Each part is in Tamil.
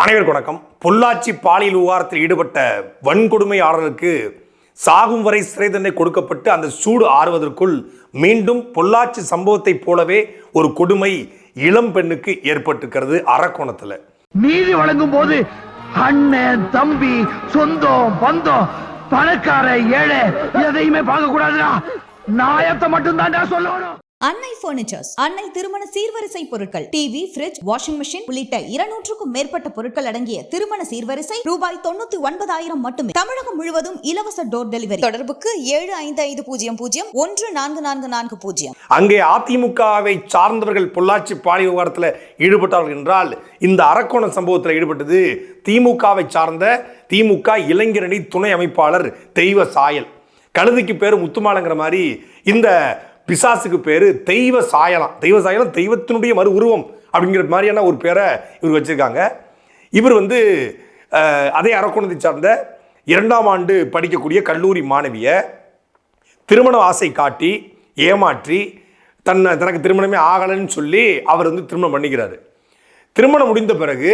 அனைவருக்கு வணக்கம். பொள்ளாச்சி பாலியல் விவகாரத்தில் ஈடுபட்ட வன்கொடுமையாளருக்கு சாகும் வரை சிறை தண்டனை கொடுக்கப்பட்டு அந்த சூடு ஆறுவதற்குள் மீண்டும் பொள்ளாச்சி சம்பவத்தைப் போலவே ஒரு கொடுமை இளம் பெண்ணுக்கு ஏற்பட்டிருக்கிறது அரக்கோணத்தில். நீதி வழங்கும் போது அண்ணன் தம்பி சொந்தம் பந்தம் பணக்கார ஏழை எதையுமே பார்க்க கூடாதுடா நாயத்தை மட்டும் தான்டா சொல்லணும். அன்னை பர்னிச்சர்ஸ் அன்னை திருமண சீர்வரிசை பொருட்கள் டிவி பிரிட்ஜ் வாஷிங் மிஷின் உள்ளிட்ட இருநூற்றுக்கும் மேற்பட்ட பொருட்கள் அடங்கிய திருமண சீர்வரிசை ரூபாய் தொண்ணூத்தி ஒன்பதாயிரம் மட்டுமே. தமிழகம் முழுவதும் இலவச டோர் டெலிவரி தொடர்புக்கு ஏழு ஐந்து ஐந்து பூஜ்ஜியம் பூஜ்ஜியம் ஒன்று நான்கு நான்கு நான்கு பூஜ்ஜியம். அங்கே அதிமுகவை சார்ந்தவர்கள் பொள்ளாச்சி பாலி விவகாரத்தில் ஈடுபட்டார்கள் என்றால் இந்த அரக்கோணம் சம்பவத்தில் ஈடுபட்டது திமுகவை சார்ந்த திமுக இளைஞரணி துணை அமைப்பாளர் தெய்வ சாயல். கழுதிக்கு பேர் முத்துமாலங்கிற மாதிரி இந்த பிசாசுக்கு பேர் தெய்வ சாயலாம். தெய்வ சாயலம் தெய்வத்தினுடைய மறு உருவம் அப்படிங்கிற மாதிரியான ஒரு பேரை இவர் வச்சுருக்காங்க. இவர் வந்து அதே அரக்கோணத்தை சார்ந்த இரண்டாம் ஆண்டு படிக்கக்கூடிய கல்லூரி மாணவியை திருமண ஆசை காட்டி ஏமாற்றி தன்னை தனக்கு திருமணமே ஆகலைன்னு சொல்லி அவர் வந்து திருமணம் பண்ணிக்கிறாரு. திருமணம் முடிந்த பிறகு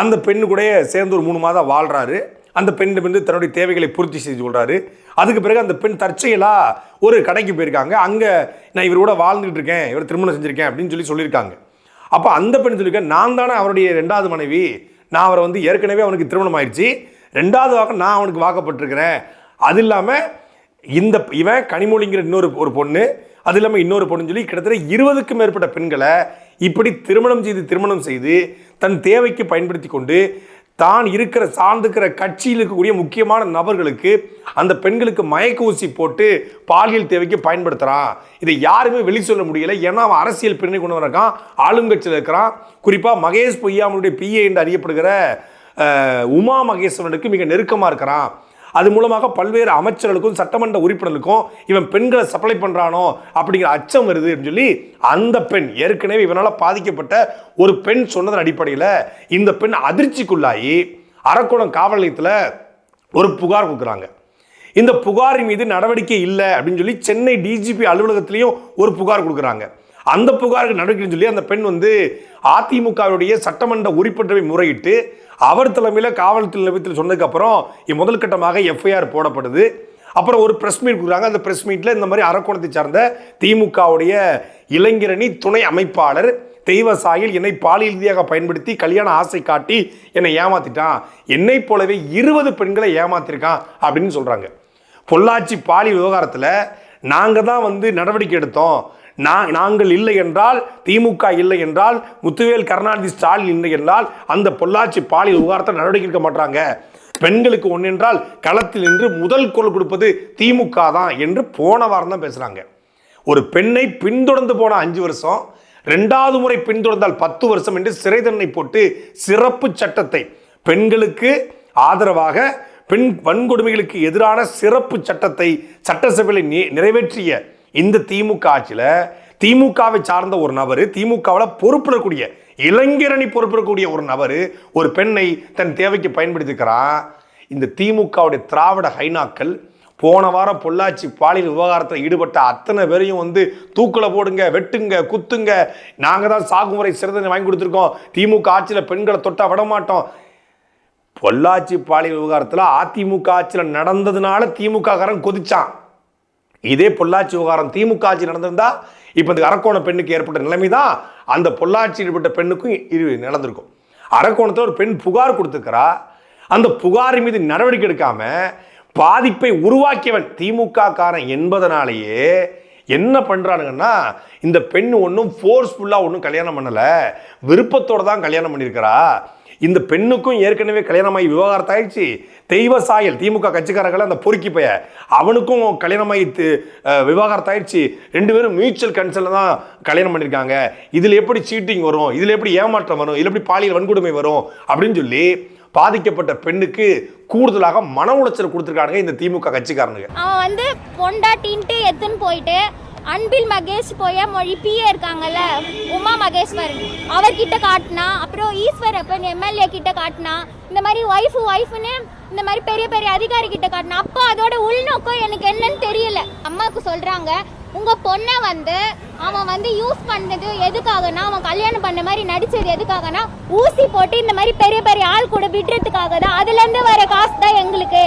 அந்த பெண்ணு கூட சேர்ந்து ஒரு மூணு மாதம் வாழ்கிறாரு அந்த பெண் வந்து தன்னுடைய தேவைகளை பூர்த்தி செய்து கொள்கிறாரு அதுக்கு பிறகு அந்த பெண் தற்செயலாக ஒரு கடைக்கு போயிருக்காங்க. அங்கே நான் இவரோட வாழ்ந்துட்டு இருக்கேன் இவர் திருமணம் செஞ்சுருக்கேன் அப்படின்னு சொல்லி சொல்லியிருக்காங்க. அப்போ அந்த பெண் சொல்லியிருக்கேன் நான் தானே அவருடைய ரெண்டாவது மனைவி. நான் அவரை வந்து ஏற்கனவே அவனுக்கு திருமணம் ஆயிடுச்சு. ரெண்டாவது வாக்கம் நான் அவனுக்கு வாக்கப்பட்டிருக்கிறேன். அது இல்லாமல் இந்த இவன் கனிமொழிங்கிற இன்னொரு ஒரு பொண்ணு அது இல்லாமல் இன்னொரு பொண்ணுன்னு சொல்லி கிட்டத்தட்ட இருபதுக்கும் மேற்பட்ட பெண்களை இப்படி திருமணம் செய்து திருமணம் செய்து தன் தேவைக்கு பயன்படுத்தி கொண்டு தான் இருக்கிற சார்ந்திருக்கிற கட்சியில் இருக்கக்கூடிய முக்கியமான நபர்களுக்கு அந்த பெண்களுக்கு மயக்க ஊசி போட்டு பாலியல் தேவைக்கு பயன்படுத்துகிறான் இதை யாருமே வெளி சொல்ல முடியல. ஏன்னா அவன் அரசியல் பின்னணி கொண்டு இருக்கான் ஆளுங்கட்சியில் இருக்கிறான். குறிப்பாக மகேஷ் பொய்யாமனுடைய பிஏ என்று அறியப்படுகிற உமா மகேஸ்வரனுக்கு மிக நெருக்கமாக இருக்கிறான். அது மூலமாக பல்வேறு அமைச்சர்களுக்கும் சட்டமன்ற உறுப்பினர்களுக்கும் இவன் பெண்களை சப்ளை பண்ணுறானோ அப்படிங்கிற அச்சம் வருது அப்படின்னு சொல்லி அந்த பெண் ஏற்கனவே இவனால் பாதிக்கப்பட்ட ஒரு பெண் சொன்னதன் அடிப்படையில் இந்த பெண் அதிர்ச்சிக்குள்ளாகி அரக்கோணம் காவல் நிலையத்தில் ஒரு புகார் கொடுக்குறாங்க. இந்த புகாரின் மீது நடவடிக்கை இல்லை அப்படின்னு சொல்லி சென்னை டிஜிபி அலுவலகத்திலையும் ஒரு புகார் கொடுக்குறாங்க. அந்த புகாருக்கு நடவடிக்கை சொல்லி அந்த பெண் வந்து அதிமுகவுடைய சட்டமன்ற உறுப்பினரை முறையிட்டு அவர் தலைமையில் காவல்துறை நிலையத்தில் சொன்னதுக்கப்புறம் முதல் கட்டமாக எஃப்ஐஆர் போடப்படுது. அப்புறம் ஒரு ப்ரெஸ் மீட் கொடுக்குறாங்க. அந்த ப்ரெஸ் மீட்டில் இந்த மாதிரி அரக்கோணத்தை சார்ந்த திமுகவுடைய இளைஞரணி துணை அமைப்பாளர் தெய்வ சாயில் என்னை பாலியல் ரீதியாக பயன்படுத்தி கல்யாண ஆசை காட்டி என்னை ஏமாத்திட்டான். என்னை போலவே இருபது பெண்களை ஏமாத்திருக்கான் அப்படின்னு சொல்கிறாங்க பொள்ளாச்சி பாலி விவகாரத்தில் நாங்கள் தான் வந்து நடவடிக்கை எடுத்தோம். நான் நாங்கள் இல்லை என்றால் திமுக இல்லை என்றால் முத்துவேல் கருணாநிதி ஸ்டாலின் இல்லை என்றால் அந்த பொள்ளாச்சி பாலியல் விவகாரத்தை நடவடிக்கை எடுக்க மாட்டாங்க. பெண்களுக்கு ஒன்று என்றால் களத்தில் நின்று முதல் குரல் கொடுப்பது திமுக தான் என்று போன வாரம் தான் பேசுகிறாங்க ஒரு பெண்ணை பின்தொடர்ந்து போன அஞ்சு வருஷம் ரெண்டாவது முறை பின்தொடர்ந்தால் பத்து வருஷம் என்று சிறை தண்டனை போட்டு சிறப்பு சட்டத்தை. பெண்களுக்கு ஆதரவாக பெண் வன்கொடுமைகளுக்கு எதிரான சிறப்பு சட்டத்தை சட்டசபையில் நி- நிறைவேற்றிய இந்த திமுக ஆட்சியில் திமுகவை சார்ந்த ஒரு நபர் திமுகவில் பொறுப்பிடக்கூடிய இளைஞரணி பொறுப்பிடக்கூடிய ஒரு நபர் ஒரு பெண்ணை தன் தேவைக்கு பயன்படுத்திக்கிறான் இந்த திமுகவுடைய திராவிட ஹைனாக்கள் போன வாரம் பொள்ளாச்சி பாலியல் விவகாரத்தில் ஈடுபட்ட அத்தனை பேரையும் வந்து தூக்கில் போடுங்க வெட்டுங்க குத்துங்க. நாங்கள் தான் சாகுமுறை சிறந்தனை வாங்கி கொடுத்துருக்கோம். திமுக ஆட்சியில் பெண்களை தொட்டா விட மாட்டோம். பொள்ளாச்சி பாலியல் விவகாரத்தில் அதிமுக ஆட்சியில் நடந்ததுனால திமுக காரன் கொதிச்சான். இதே பொள்ளாச்சி விவகாரம் திமுக ஆட்சி நடந்திருந்தா இப்போ இந்த அரக்கோண பெண்ணுக்கு ஏற்பட்ட நிலைமை தான் அந்த பொள்ளாச்சி ஈடுபட்ட பெண்ணுக்கும் இது நடந்திருக்கும். அரக்கோணத்தில் ஒரு பெண் புகார் கொடுத்துருக்கிறா அந்த புகாரின் மீது நடவடிக்கை எடுக்காம பாதிப்பை உருவாக்கியவன் திமுக காரன் என்பதனாலேயே என்ன பண்ணுறானுங்கன்னா இந்த பெண் ஒன்றும் ஃபோர்ஸ்ஃபுல்லாக ஒன்றும் கல்யாணம் பண்ணலை விருப்பத்தோடு தான் கல்யாணம் பண்ணியிருக்கிறா. இந்த பெண்ணுக்கும் ஏற்கனவே கல்யாணமாகி விவகாரத்தை ஆயிடுச்சு தெய்வ சாயல் திமுக கட்சிக்காரர்கள் அந்த பொறுக்கி பைய அவனுக்கும் கல்யாணமாகி தி- ஆயிடுச்சு ரெண்டு பேரும் மியூச்சுவல் கன்சல்ல தான் கல்யாணம் பண்ணியிருக்காங்க இதில் எப்படி சீட்டிங் வரும்? இதில் எப்படி ஏமாற்றம் வரும்? இதில் எப்படி பாலியல் வன்கொடுமை வரும்? அப்படின்னு சொல்லி பாதிக்கப்பட்ட பெண்ணுக்கு கூடுதலாக மன உளைச்சல் கொடுத்துருக்காங்க இந்த திமுக கட்சிக்காரனுங்க. அவன் வந்து பொண்டாட்டின்ட்டு எத்துன்னு போயிட்டு அன்பில் மகேஷ் போய மொழி பிஏ இருக்காங்கல்ல உமா மகேஸ்வரன் அவர்கிட்ட காட்டினா அப்புறம் ஈஸ்வரப்பன் எம்எல்ஏ கிட்ட காட்டினா இந்த மாதிரி ஒய்ஃபு ஒய்ஃபுன்னு இந்த மாதிரி பெரிய பெரிய அதிகாரி கிட்ட காட்டினா அப்போ அதோட உள்நோக்கம் எனக்கு என்னன்னு தெரியல. அம்மாவுக்கு சொல்றாங்க உங்க பொண்ணை வந்து அவன் வந்து யூஸ் பண்ணது எதுக்காகனா அவன் கல்யாணம் பண்ண மாதிரி நடிச்சது எதுக்காகனா ஊசி போட்டு இந்த மாதிரி பெரிய பெரிய ஆள் கூட விடுறதுக்காக தான். அதுல இருந்து வர காசு தான் எங்களுக்கு.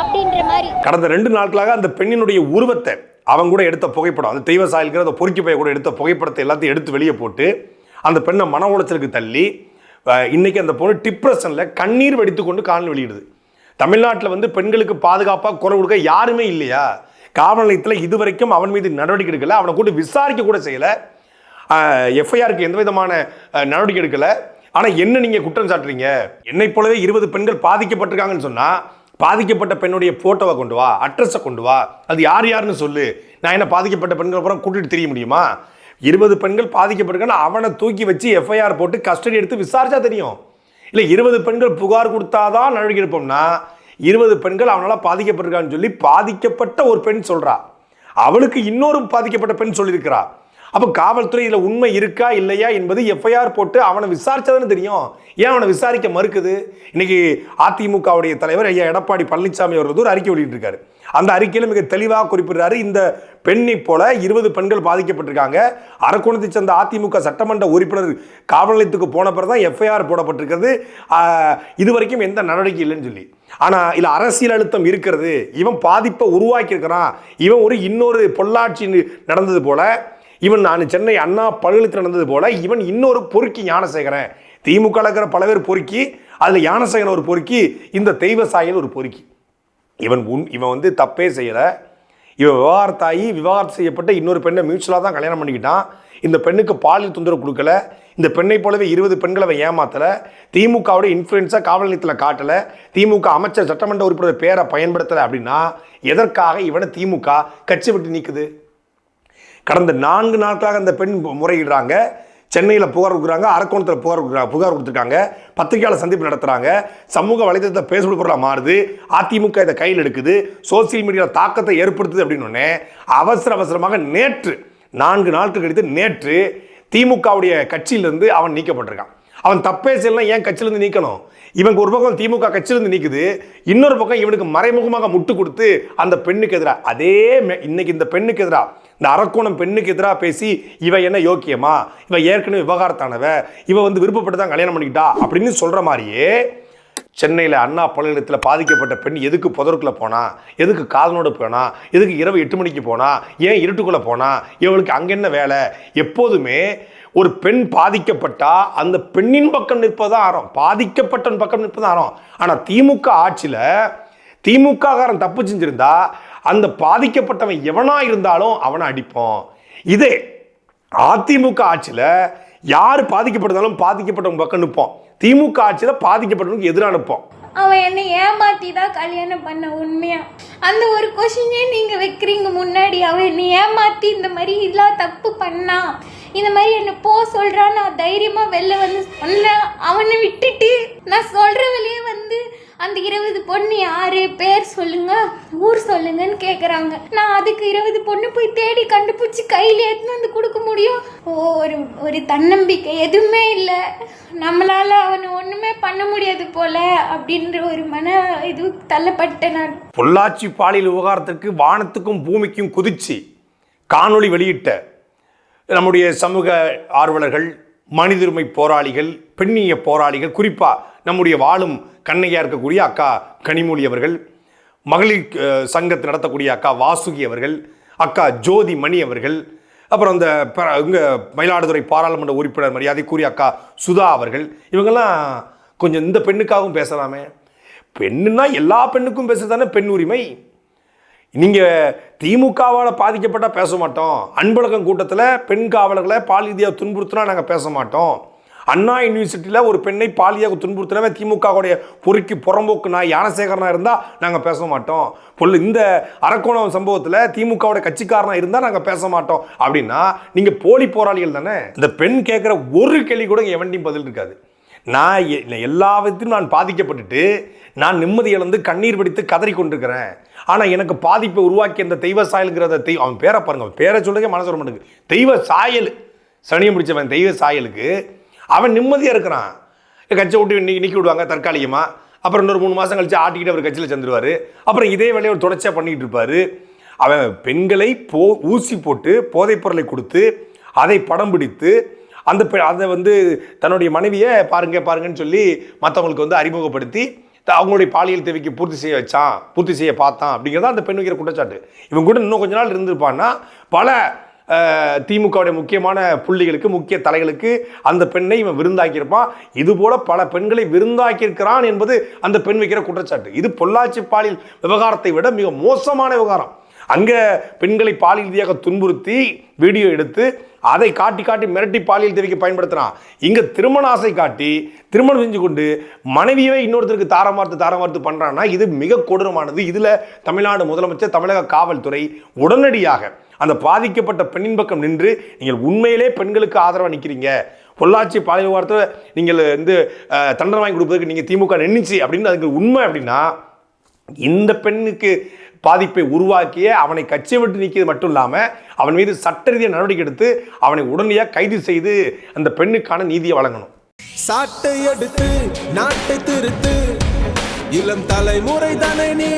அப்படின்ற மாதிரி. கடந்த ரெண்டு நாட்களாக அந்த பெண்ணினுடைய உருவத்தை அவங்க கூட எடுத்த புகைப்படம் அந்த தெய்வ சாயல்கிற அந்த பொறுக்கி பைய கூட எடுத்த புகைப்படத்தை எல்லாத்தையும் எடுத்து வெளியே போட்டு அந்த பெண்ணை மன உளைச்சலுக்கு தள்ளி இன்றைக்கி இன்னைக்கு அந்த பொண்ணு டிப்ரெஷனில் கண்ணீர் வெடித்து கொண்டு காணொலி வெளியிடுது தமிழ்நாட்டில் வந்து பெண்களுக்கு பாதுகாப்பாக குரல் கொடுக்க யாருமே இல்லையா? காவல் நிலையத்தில் இதுவரைக்கும் அவன் மீது நடவடிக்கை எடுக்கலை அவனை கூட விசாரிக்க கூட செய்யலை. எஃப்ஐஆருக்கு எந்த விதமான நடவடிக்கை எடுக்கலை. ஆனால் என்ன நீங்கள் குற்றம் சாட்டுறீங்க? என்னை போலவே இருபது பெண்கள் பாதிக்கப்பட்டிருக்காங்கன்னு சொன்னால் பாதிக்கப்பட்ட பெண்ணுடைய ஃபோட்டோவை கொண்டு வா அட்ரஸை கொண்டு வா. அது யார் யாருன்னு சொல்லு. நான் என்ன பாதிக்கப்பட்ட பெண்கள் அப்புறம் கூட்டிகிட்டு தெரிய முடியுமா? இருபது பெண்கள் பாதிக்கப்பட்டிருக்கான்னு அவனை தூக்கி வச்சு எஃப்ஐஆர் போட்டு கஸ்டடி எடுத்து விசாரிச்சா தெரியும். இல்லை இருபது பெண்கள் புகார் கொடுத்தாதான் நடவடிக்கை எடுப்போம்னா இருபது பெண்கள் அவனால் பாதிக்கப்பட்டிருக்கான்னு சொல்லி பாதிக்கப்பட்ட ஒரு பெண் சொல்கிறா அவளுக்கு இன்னொரு பாதிக்கப்பட்ட பெண் சொல்லியிருக்கிறா. அப்போ காவல்துறை இதில் உண்மை இருக்கா இல்லையா என்பது எஃப்ஐஆர் போட்டு அவனை விசாரிச்சதுன்னு தெரியும். ஏன் அவனை விசாரிக்க மறுக்குது? இன்னைக்கு அதிமுகவுடைய தலைவர் ஐயா எடப்பாடி பழனிசாமி அவர்கள் ஒரு அறிக்கை வெளியிட்டிருக்காரு. அந்த அறிக்கையில் மிக தெளிவாக குறிப்பிடுறாரு இந்த பெண்ணை போல இருபது பெண்கள் பாதிக்கப்பட்டிருக்காங்க. அரக்கோணத்தை சேர்ந்த அதிமுக சட்டமன்ற உறுப்பினர் காவல் நிலையத்துக்கு போன பிறகு தான் எஃப்ஐஆர் போடப்பட்டிருக்கிறது. இது இதுவரைக்கும் எந்த நடவடிக்கை இல்லைன்னு சொல்லி. ஆனால் இதில் அரசியல் அழுத்தம் இருக்கிறது. இவன் பாதிப்பை உருவாக்கியிருக்கிறான். இவன் ஒரு இன்னொரு பொள்ளாட்சி நடந்தது போல. இவன் நான் சென்னை அண்ணா பல்கலைக்கழகத்தில் நடந்தது போல இவன் இன்னொரு பொறுக்கி ஞானசேகரன். திமுக இருக்கிற பல பேர் பொறுக்கி அதில் ஞானசேகரன் ஒரு பொறுக்கி இந்த தெய்வ சாயல் ஒரு பொறுக்கி. இவன் உன் இவன் வந்து தப்பே செய்யலை. இவன் விவாகரத்தாகி விவாகரத்து செய்யப்பட்ட இன்னொரு பெண்ணை மியூச்சுவலாக தான் கல்யாணம் பண்ணிக்கிட்டான். இந்த பெண்ணுக்கு பாலியல் தொந்தரவு கொடுக்கல. இந்த பெண்ணை போலவே இருபது பெண்களை அவன் ஏமாத்தலை. திமுகவோட இன்ஃப்ளூயன்ஸாக காவல் நிலையத்தில் காட்டலை. திமுக அமைச்சர் சட்டமன்ற உறுப்பினர் பேரை பயன்படுத்தலை அப்படின்னா எதற்காக இவனை திமுக கட்சி விட்டு நீக்குது? கடந்த நான்கு நாட்களாக அந்த பெண் முறையிடுறாங்க. சென்னையில் புகார் கொடுக்குறாங்க அரக்கோணத்தில் புகார் கொடுக்குறாங்க புகார் கொடுத்துருக்காங்க. பத்திரிகையாளர் சந்திப்பு நடத்துகிறாங்க சமூக வலைதளத்தை பேசுபடு பொருளாக மாறுது. அதிமுக இதை கையில் எடுக்குது. சோசியல் மீடியாவில் தாக்கத்தை ஏற்படுத்துது அப்படின்னு அவசர அவசரமாக நேற்று நான்கு நாட்கள் கழித்து நேற்று திமுகவுடைய கட்சியிலிருந்து அவன் நீக்கப்பட்டிருக்கான். அவன் தப்பே செய்யலாம் ஏன் கட்சியிலேருந்து நீக்கணும்? இவங்க ஒரு பக்கம் திமுக கட்சியிலேருந்து நீக்குது இன்னொரு பக்கம் இவனுக்கு மறைமுகமாக முட்டு கொடுத்து அந்த பெண்ணுக்கு எதிராக அதே இன்னைக்கு இந்த பெண்ணுக்கு எதிராக இந்த அரக்கோணம் பெண்ணுக்கு எதிராக பேசி இவ என்ன யோக்கியமா? இவ ஏற்கனவே விவகாரத்தானவ? இவ வந்து விருப்பப்பட்டு தான் கல்யாணம் பண்ணிக்கிட்டா? அப்படின்னு சொல்ற மாதிரியே சென்னையில் அண்ணா பல்கலைக்கழகத்தில் பாதிக்கப்பட்ட பெண் எதுக்கு புதருக்குள்ள போனா? எதுக்கு காதலோடு போனா? எதுக்கு இரவு எட்டு மணிக்கு போனா? ஏன் இருட்டுக்குள்ளே போனா? இவளுக்கு அங்கே என்ன வேலை? எப்போதுமே ஒரு பெண் பாதிக்கப்பட்டா அந்த பெண்ணின் பக்கம் நிற்பதான் ஆரம் பாதிக்கப்பட்டவன் பக்கம் நிற்பதான் ஆரம் ஆனால் திமுக ஆட்சியில் திமுககாரன் தப்பு செஞ்சிருந்தா அந்த பாதிக்கப்பட்டவன் எவனா இருந்தாலும் அவனை அடிப்போம். இதே அதிமுக ஆட்சியில் யார் பாதிக்கப்பட்டதாலும் பாதிக்கப்பட்டவங்க பக்கம் நிற்போம். திமுக ஆட்சியில் பாதிக்கப்பட்டவனுக்கு எதிராக நிற்போம். அவன் என்னை ஏமாத்தி தான் கல்யாணம் பண்ண உண்மையா? அந்த ஒரு கொஷினே நீங்க வைக்கிறீங்க முன்னாடி அவன் என்னை ஏமாத்தி இந்த மாதிரி இதெல்லாம் தப்பு பண்ணா? இந்த மாதிரி என்ன போ சொல்றான் நான் தைரியமா வெளில வந்து சொன்னேன் அவனை விட்டுட்டு நான் சொல்ற வழியே வந்து அந்த இருபது பொண்ணு யாரு? பேர் சொல்லுங்க ஊர் சொல்லுங்கன்னு கேக்குறாங்க. நான் அதுக்கு இருபது பொண்ணு போய் தேடி கண்டுபிடிச்சி கையில எடுத்துன்னு வந்து கொடுக்க முடியும்? ஓ ஒரு ஒரு தன்னம்பிக்கை எதுவுமே இல்லை. நம்மளால அவனை ஒண்ணுமே பண்ண முடியாது போல அப்படின்ற ஒரு மன இது தள்ளப்பட்டேன் நான். பொள்ளாச்சி பாலியல் விவகாரத்திற்கு வானத்துக்கும் பூமிக்கும் குதிச்சு காணொளி வெளியிட்ட நம்முடைய சமூக ஆர்வலர்கள் மனிதுரிமை போராளிகள் பெண்ணிய போராளிகள் குறிப்பாக நம்முடைய வாழும் கண்ணையாக இருக்கக்கூடிய அக்கா கனிமொழி அவர்கள் மகளிர் சங்கத்தை நடத்தக்கூடிய அக்கா வாசுகி அவர்கள் அக்கா ஜோதி மணி அவர்கள் அப்புறம் அந்த ப- மயிலாடுதுறை பாராளுமன்ற உறுப்பினர் மரியாதைக்குரிய அக்கா சுதா அவர்கள் இவங்கெல்லாம் கொஞ்சம் இந்த பெண்ணுக்காகவும் பேசலாமே. பெண்ணுன்னா எல்லா பெண்ணுக்கும் பேசுறதானே பெண் உரிமை? நீங்கள் திமுகவால் பாதிக்கப்பட்டால் பேச மாட்டோம். அன்பழகம் கூட்டத்தில் பெண் காவலர்களை பாலியாக துன்புறுத்தினா நாங்கள் பேச மாட்டோம். அண்ணா யூனிவர்சிட்டியில் ஒரு பெண்ணை பாலியாக துன்புறுத்தினவே திமுகவுடைய பொறுக்கி புறம்போக்கு நான் யானசேகரனா இருந்தால் நாங்கள் பேச மாட்டோம். பொல் இந்த அரக்கோணம் சம்பவத்தில் திமுகவோட கட்சிக்காரனா இருந்தால் நாங்கள் பேச மாட்டோம். அப்படின்னா நீங்கள் போலி போராளிகள் தானே? இந்த பெண் கேட்குற ஒரு கேள்வி கூட இங்கே எவன்டையும் பதில் இருக்காது. நான் எல்லா விதத்திலும் நான் பாதிக்கப்பட்டுட்டு நான் நிம்மதி இழந்து கண்ணீர் பிடித்து கதறி கொண்டிருக்கிறேன் ஆனால் எனக்கு பாதிப்பை உருவாக்கி அந்த தெய்வ சாயலுங்கிறத தெய் அவன் பேரை பாருங்க அவன் பேரை சொல்லுங்க மனசு வர மாட்டேங்குது தெய்வ சாயல் சனியம் பிடிச்சவன் தெய்வ சாயலுக்கு அவன் நிம்மதியாக இருக்கிறான். கட்சியை விட்டு இன்னைக்கு நிற்கி விடுவாங்க தற்காலிகமாக அப்புறம் இன்னொரு மூணு மாதம் கழிச்சு ஆட்டிக்கிட்டு அவர் கட்சியில் சேர்ந்துருவார். அப்புறம் இதே வேலையை ஒரு தொடர்ச்சியாக பண்ணிக்கிட்டு இருப்பார். அவன் பெண்களை போ ஊசி போட்டு போதைப் பொருளை கொடுத்து அதை படம் பிடித்து அந்த அதை வந்து தன்னுடைய மனைவியை பாருங்க பாருங்கன்னு சொல்லி மற்றவங்களுக்கு வந்து அறிமுகப்படுத்தி அவங்களுடைய பாலியல் தேவைக்கு பூர்த்தி செய்ய வச்சான் பூர்த்தி செய்ய பார்த்தான் அப்படிங்கிறத அந்த பெண் வைக்கிற குற்றச்சாட்டு. இவங்க கூட இன்னும் கொஞ்ச நாள் இருந்திருப்பான்னா பல திமுகவுடைய முக்கியமான புள்ளிகளுக்கு முக்கிய தலைகளுக்கு அந்த பெண்ணை இவன் விருந்தாக்கியிருப்பான். இதுபோல பல பெண்களை விருந்தாக்கியிருக்கிறான் என்பது அந்த பெண் வைக்கிற குற்றச்சாட்டு. இது பொள்ளாச்சி பாலியல் விவகாரத்தை விட மிக மோசமான விவகாரம். அங்கே பெண்களை பாலியல் ரீதியாக துன்புறுத்தி வீடியோ எடுத்து அதை காட்டி காட்டி மிரட்டி பாலியல் தேவைக்கு பயன்படுத்துகிறான் இங்கே திருமண ஆசை காட்டி திருமணம் செஞ்சு கொண்டு மனைவியவே இன்னொருத்தருக்கு தாரமார்த்து தாரமார்த்து பண்ணுறான்னா இது மிக கொடூரமானது. இதில் தமிழ்நாடு முதலமைச்சர் தமிழக காவல்துறை உடனடியாக அந்த பாதிக்கப்பட்ட பெண்ணின் பக்கம் நின்று நீங்கள் உண்மையிலே பெண்களுக்கு ஆதரவாக நிற்கிறீங்க பொள்ளாச்சி பாலியல் விவகாரத்தில் நீங்கள் வந்து தண்டனை வாங்கி கொடுப்பதற்கு நீங்கள் திமுக நின்றுச்சு அப்படின்னு அதுக்கு உண்மை அப்படின்னா இந்த பெண்ணுக்கு பாதிப்பை உருவாக்கிய அவனை கட்சியை விட்டு நீக்கியது மட்டும் இல்லாமல் அவன் மீது சட்ட ரீதியாக நடவடிக்கை எடுத்து அவனை உடனடியாக கைது செய்து அந்த பெண்ணுக்கான நீதியை வழங்கணும். சாட்டை எடுத்து நாட்டை திருத்து. இளம் தலைமுறை தானே நீ